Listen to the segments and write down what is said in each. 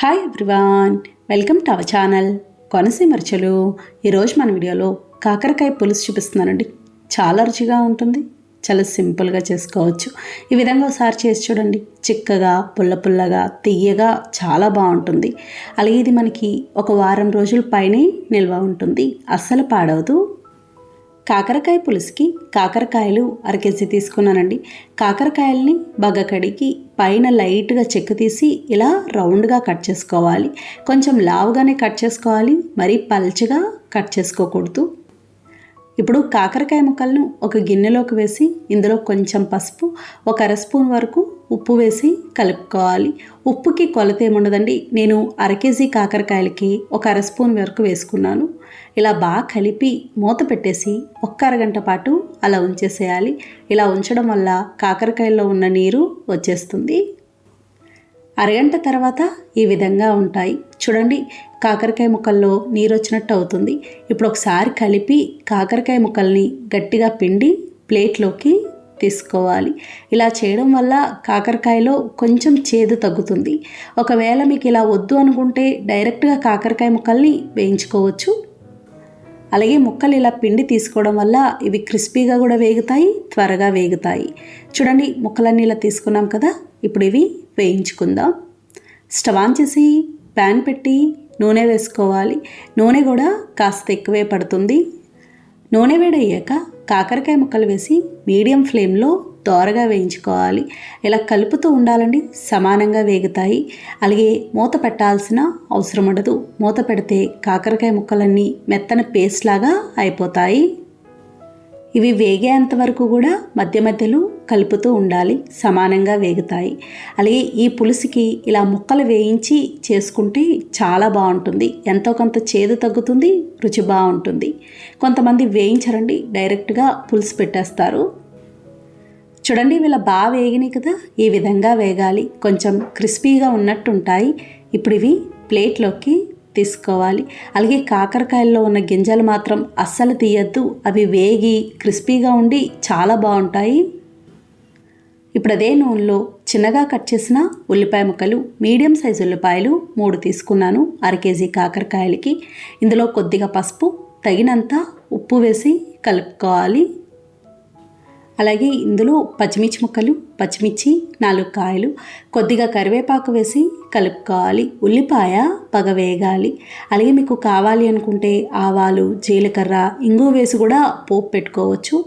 Hi everyone welcome to our channel Konaseema రుచులు ఈరోజు మన వీడియోలో కాకరకాయ పులుసు చూపిస్తున్నానండి. చాలా రుచిగా ఉంటుంది చాలా సింపుల్గా చేసుకోవచ్చు. ఈ విధంగా ఒకసారి చేసి చూడండి. చిక్కగా పుల్ల పుల్లగా తీయగా చాలా బాగుంటుంది. అలాగే ఇది మనకి ఒక వారం రోజుల పైనే నిల్వ ఉంటుంది. అస్సలు పాడవదు. కాకరకాయ పులుసుకి కాకరకాయలు అర కేజీ తీసుకున్నానండి. కాకరకాయల్ని బాగా కడిగి పైన లైట్గా చెక్కు తీసి ఇలా రౌండ్గా కట్ చేసుకోవాలి. కొంచెం లావుగానే కట్ చేసుకోవాలి. మరీ పల్చగా కట్ చేసుకోకూడదు. ఇప్పుడు కాకరకాయ ముక్కలను ఒక గిన్నెలోకి వేసి ఇందులో కొంచెం పసుపు ఒక అర స్పూన్ వరకు ఉప్పు వేసి కలుపుకోవాలి. ఉప్పుకి కొలత ఏముండదండి? నేను అర కేజీ కాకరకాయలకి ఒక అర స్పూన్ వరకు వేసుకున్నాను. ఇలా బాగా కలిపి మూత పెట్టేసి ఒక్క అరగంట పాటు అలా ఉంచేసేయాలి. ఇలా ఉంచడం వల్ల కాకరకాయల్లో ఉన్న నీరు వచ్చేస్తుంది. అరగంట తర్వాత ఈ విధంగా ఉంటాయి. చూడండి కాకరకాయ ముక్కల్లో నీరు వచ్చినట్టు అవుతుంది. ఇప్పుడు ఒకసారి కలిపి కాకరకాయ ముక్కల్ని గట్టిగా పిండి ప్లేట్లోకి తీసుకోవాలి. ఇలా చేయడం వల్ల కాకరకాయలో కొంచెం చేదు తగ్గుతుంది. ఒకవేళ మీకు ఇలా వద్దు అనుకుంటే డైరెక్ట్గా కాకరకాయ ముక్కల్ని వేయించుకోవచ్చు. అలాగే ముక్కలు ఇలా పిండి తీసుకోవడం వల్ల ఇవి క్రిస్పీగా కూడా వేగుతాయి త్వరగా వేగుతాయి. చూడండి ముక్కలన్నీ ఇలా తీసుకున్నాం కదా ఇప్పుడు ఇవి వేయించుకుందాం. స్టవ్ ఆన్ చేసి ప్యాన్ పెట్టి నూనె వేసుకోవాలి. నూనె కూడా కాస్త ఎక్కువే పడుతుంది. నూనె వేడయ్యాక కాకరకాయ ముక్కలు వేసి మీడియం ఫ్లేమ్లో దోరగా వేయించుకోవాలి. ఇలా కలుపుతూ ఉండాలండి సమానంగా వేగుతాయి. అలాగే మూత పెట్టాల్సిన అవసరం ఉండదు. మూత పెడితే కాకరకాయ ముక్కలన్నీ మెత్తన పేస్ట్ లాగా అయిపోతాయి. ఇవి వేగేంత వరకు కూడా మధ్య మధ్యలో కలుపుతూ ఉండాలి సమానంగా వేగుతాయి. అలాగే ఈ పులుసుకి ఇలా ముక్కలు వేయించి చేసుకుంటే చాలా బాగుంటుంది. ఎంతో కొంత చేదు తగ్గుతుంది రుచి బాగుంటుంది. కొంతమంది వేయించరండి డైరెక్ట్గా పులుసు పెట్టేస్తారు. చూడండి వీళ్ళ బాగా వేగినాయి కదా ఈ విధంగా వేగాలి. కొంచెం క్రిస్పీగా ఉన్నట్టు ఉంటాయి ఇప్పుడు ఇవి ప్లేట్లోకి తీసుకోవాలి. అలాగే కాకరకాయల్లో ఉన్న గింజలు మాత్రం అస్సలు తీయద్దు. అవి వేగి క్రిస్పీగా ఉండి చాలా బాగుంటాయి. ఇప్పుడు అదే నూనెలో చిన్నగా కట్ చేసిన ఉల్లిపాయ ముక్కలు మీడియం సైజు ఉల్లిపాయలు మూడు తీసుకున్నాను. అర కేజీ కాకరకాయలకి. ఇందులో కొద్దిగా పసుపు తగినంత ఉప్పు వేసి కలుపుకోవాలి. అలాగే ఇందులో పచ్చిమిర్చి ముక్కలు పచ్చిమిర్చి నాలుగు కాయలు కొద్దిగా కరివేపాకు వేసి కలుపుకోవాలి. ఉల్లిపాయ పగ వేగాలి. అలాగే మీకు కావాలి అనుకుంటే ఆవాలు జీలకర్ర ఇంగు వేసి కూడా పోపు పెట్టుకోవచ్చు.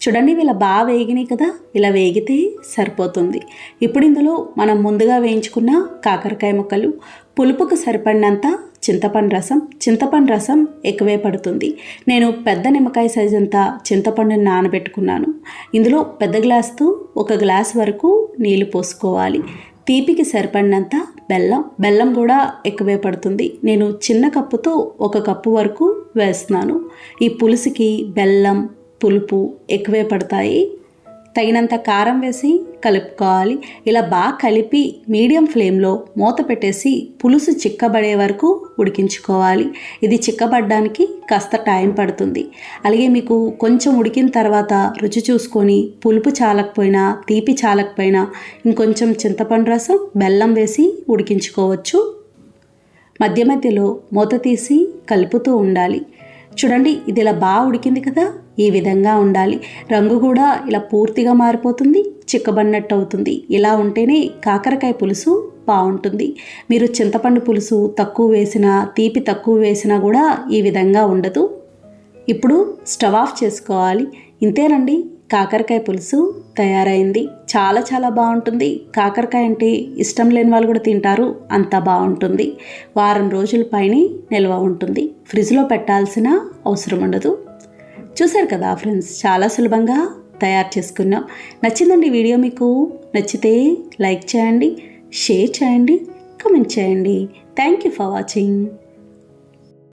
చూడండి ఇలా బాగా వేగినాయి కదా. ఇలా వేగితే సరిపోతుంది. ఇప్పుడు ఇందులో మనం ముందుగా వేయించుకున్న కాకరకాయ ముక్కలు పులుపుకు సరిపడినంత చింతపండు రసం. చింతపండు రసం ఎక్కువే పడుతుంది. నేను పెద్ద నిమ్మకాయ సైజ్ అంతా చింతపండుని నానబెట్టుకున్నాను. ఇందులో పెద్ద గ్లాస్తో ఒక గ్లాస్ వరకు నీళ్ళు పోసుకోవాలి. తీపికి సరిపడినంత బెల్లం. బెల్లం కూడా ఎక్కువే పడుతుంది. నేను చిన్న కప్పుతో ఒక కప్పు వరకు వేస్తున్నాను. ఈ పులుసుకి బెల్లం పులుపు ఎక్కువే పడతాయి. తగినంత కారం వేసి కలుపుకోవాలి. ఇలా బాగా కలిపి మీడియం ఫ్లేమ్లో మూత పెట్టేసి పులుసు చిక్కబడే వరకు ఉడికించుకోవాలి. ఇది చిక్కబడడానికి కాస్త టైం పడుతుంది. అలాగే మీకు కొంచెం ఉడికిన తర్వాత రుచి చూసుకొని పులుపు చాలకపోయినా తీపి చాలకపోయినా ఇంకొంచెం చింతపండు రసం బెల్లం వేసి ఉడికించుకోవచ్చు. మధ్య మధ్యలో మూత తీసి కలుపుతూ ఉండాలి. చూడండి ఇది ఇలా బాగా ఉడికింది కదా ఈ విధంగా ఉండాలి. రంగు కూడా ఇలా పూర్తిగా మారిపోతుంది చిక్కబడినట్టు అవుతుంది ఇలా ఉంటేనే కాకరకాయ పులుసు బాగుంటుంది. మీరు చింతపండు పులుసు తక్కువ వేసినా తీపి తక్కువ వేసినా కూడా ఈ విధంగా ఉండదు. ఇప్పుడు స్టవ్ ఆఫ్ చేసుకోవాలి. ఇంతేనండి. కాకరకాయ పులుసు తయారైంది. చాలా చాలా బాగుంటుంది. కాకరకాయ అంటే ఇష్టం లేని వాళ్ళు కూడా తింటారు. అంత బాగుంటుంది. వారం రోజుల పైన నిల్వ ఉంటుంది. ఫ్రిడ్జ్లో పెట్టాల్సిన అవసరం ఉండదు. చూశారు కదా ఫ్రెండ్స్ చాలా సులభంగా తయారు చేసుకున్నాం. నచ్చిందండి వీడియో మీకు? నచ్చితే లైక్ చేయండి షేర్ చేయండి కమెంట్ చేయండి. Thank you for watching.